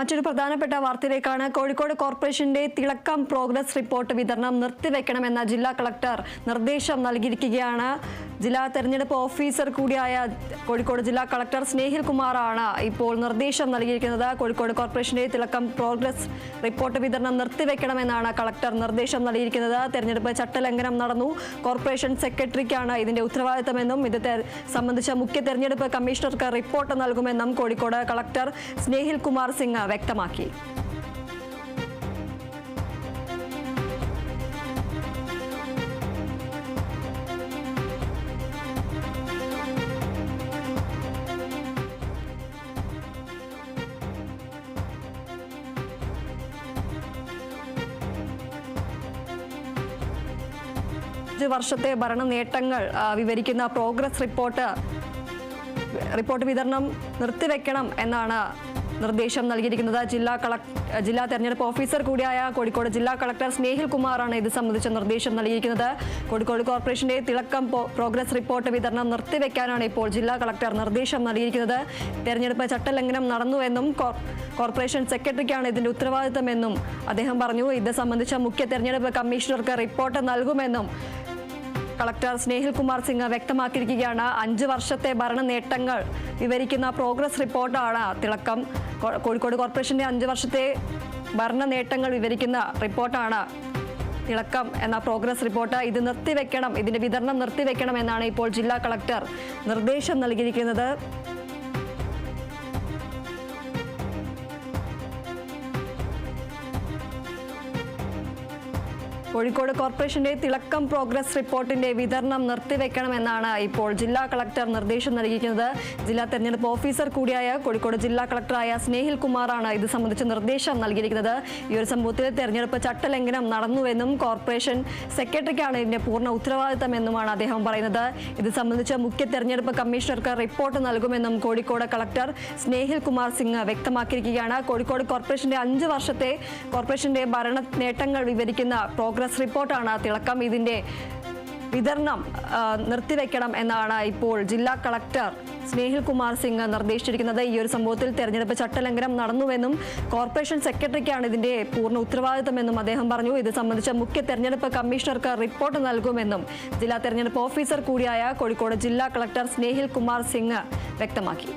മറ്റൊരു പ്രധാനപ്പെട്ട വാർത്തയിലേക്കാണ് കോഴിക്കോട് കോർപ്പറേഷന്റെ തിളക്കം പ്രോഗ്രസ് റിപ്പോർട്ട് വിതരണം നിർത്തിവെക്കണമെന്ന ജില്ലാ കളക്ടർ നിർദ്ദേശം നൽകിയിരിക്കുകയാണ്. ജില്ലാ തെരഞ്ഞെടുപ്പ് ഓഫീസർ കൂടിയായ കോഴിക്കോട് ജില്ലാ കളക്ടർ സ്നേഹിൽ കുമാറാണ് ഇപ്പോൾ നിർദ്ദേശം നൽകിയിരിക്കുന്നത്. കോഴിക്കോട് കോർപ്പറേഷന്റെ തിളക്കം പ്രോഗ്രസ് റിപ്പോർട്ട് വിതരണം നിർത്തിവെക്കണമെന്നാണ് കളക്ടർ നിർദ്ദേശം നൽകിയിരിക്കുന്നത്. തെരഞ്ഞെടുപ്പ് ചട്ടലംഘനം നടന്നു. കോർപ്പറേഷൻ സെക്രട്ടറിക്കാണ് ഇതിന്റെ ഉത്തരവാദിത്തമെന്നും ഇത് സംബന്ധിച്ച മുഖ്യ തെരഞ്ഞെടുപ്പ് കമ്മീഷണർക്ക് റിപ്പോർട്ട് നൽകുമെന്നും കോഴിക്കോട് കളക്ടർ സ്നേഹിൽ കുമാർ സിംഗ് വ്യക്തമാക്കി. വർഷത്തെ ഭരണ നേട്ടങ്ങൾ വിവരിക്കുന്ന പ്രോഗ്രസ് റിപ്പോർട്ട് റിപ്പോർട്ട് വിതരണം നിർത്തിവെക്കണം എന്നാണ് നിർദ്ദേശം നൽകിയിരിക്കുന്നത് ജില്ലാ കളക് ജില്ലാ തെരഞ്ഞെടുപ്പ് ഓഫീസർ കൂടിയായ കോഴിക്കോട് ജില്ലാ കളക്ടർ സ്നേഹിൽ കുമാറാണ് ഇത് സംബന്ധിച്ച നിർദ്ദേശം നൽകിയിരിക്കുന്നത്. കോഴിക്കോട് കോർപ്പറേഷന്റെ തിളക്കം പ്രോഗ്രസ് റിപ്പോർട്ട് വിതരണം നിർത്തിവെക്കാനാണ് ഇപ്പോൾ ജില്ലാ കളക്ടർ നിർദ്ദേശം നൽകിയിരിക്കുന്നത്. തെരഞ്ഞെടുപ്പ് ചട്ടലംഘനം നടന്നുവെന്നും കോർ- കോർപ്പറേഷൻ സെക്രട്ടറിക്കാണ് ഇതിന്റെ ഉത്തരവാദിത്തമെന്നും അദ്ദേഹം പറഞ്ഞു. ഇത് സംബന്ധിച്ച മുഖ്യ തെരഞ്ഞെടുപ്പ് കമ്മീഷണർക്ക് റിപ്പോർട്ട് നൽകുമെന്നും കളക്ടർ സ്നേഹിൽ കുമാർ സിംഗ് വ്യക്തമാക്കിയിരിക്കുകയാണ്. അഞ്ച് വർഷത്തെ ഭരണ നേട്ടങ്ങൾ വിവരിക്കുന്ന പ്രോഗ്രസ് റിപ്പോർട്ടാണ് തിളക്കം. കോഴിക്കോട് കോർപ്പറേഷന്റെ അഞ്ച് വർഷത്തെ ഭരണ നേട്ടങ്ങൾ വിവരിക്കുന്ന റിപ്പോർട്ടാണ് തിളക്കം എന്ന പ്രോഗ്രസ് റിപ്പോർട്ട്. ഇത് നിർത്തിവെക്കണം ഇതിന്റെ വിതരണം നിർത്തിവെക്കണം എന്നാണ് ഇപ്പോൾ ജില്ലാ കളക്ടർ നിർദ്ദേശം നൽകിയിരിക്കുന്നത്. കോഴിക്കോട് കോർപ്പറേഷന്റെ തിളക്കം പ്രോഗ്രസ് റിപ്പോർട്ടിന്റെ വിതരണം നിർത്തിവെക്കണമെന്നാണ് ഇപ്പോൾ ജില്ലാ കളക്ടർ നിർദ്ദേശം നൽകിയിരിക്കുന്നത്. ജില്ലാ തെരഞ്ഞെടുപ്പ് ഓഫീസർ കൂടിയായ കോഴിക്കോട് ജില്ലാ കളക്ടറായ സ്നേഹിൽ കുമാറാണ് ഇത് സംബന്ധിച്ച് നിർദ്ദേശം നൽകിയിരിക്കുന്നത്. ഈ ഒരു സംഭവത്തിൽ തെരഞ്ഞെടുപ്പ് ചട്ടലംഘനം നടന്നുവെന്നും കോർപ്പറേഷൻ സെക്രട്ടറിക്കാണ് ഇതിന്റെ പൂർണ ഉത്തരവാദിത്തമെന്നുമാണ് അദ്ദേഹം പറയുന്നത്. ഇത് സംബന്ധിച്ച് മുഖ്യ തെരഞ്ഞെടുപ്പ് കമ്മീഷണർക്ക് റിപ്പോർട്ട് നൽകുമെന്നും കോഴിക്കോട് കളക്ടർ സ്നേഹിൽ കുമാർ സിംഗ് വ്യക്തമാക്കിയിരിക്കുകയാണ്. കോഴിക്കോട് കോർപ്പറേഷന്റെ അഞ്ച് വർഷത്തെ കോർപ്പറേഷന്റെ ഭരണ നേട്ടങ്ങൾ വിവരിക്കുന്ന പ്രോഗ്രസ് റിപ്പോർട്ടാണ് തിളക്കം. ഇതിന്റെ വിതരണം നിർത്തിവെക്കണം എന്നാണ് ഇപ്പോൾ ജില്ലാ കളക്ടർ സ്നേഹിൽ കുമാർ സിംഗ് നിർദ്ദേശിച്ചിരിക്കുന്നത്. ഈ ഒരു സംഭവത്തിൽ തെരഞ്ഞെടുപ്പ് ചട്ടലംഘനം നടന്നുവെന്നും കോർപ്പറേഷൻ സെക്രട്ടറിക്കാണ് ഇതിന്റെ പൂർണ ഉത്തരവാദിത്തമെന്നും അദ്ദേഹം പറഞ്ഞു. ഇത് സംബന്ധിച്ച മുഖ്യ തെരഞ്ഞെടുപ്പ് കമ്മീഷണർക്ക് റിപ്പോർട്ട് നൽകുമെന്നും ജില്ലാ തെരഞ്ഞെടുപ്പ് ഓഫീസർ കൂടിയായ കോഴിക്കോട് ജില്ലാ കളക്ടർ സ്നേഹിൽ കുമാർ സിംഗ് വ്യക്തമാക്കി.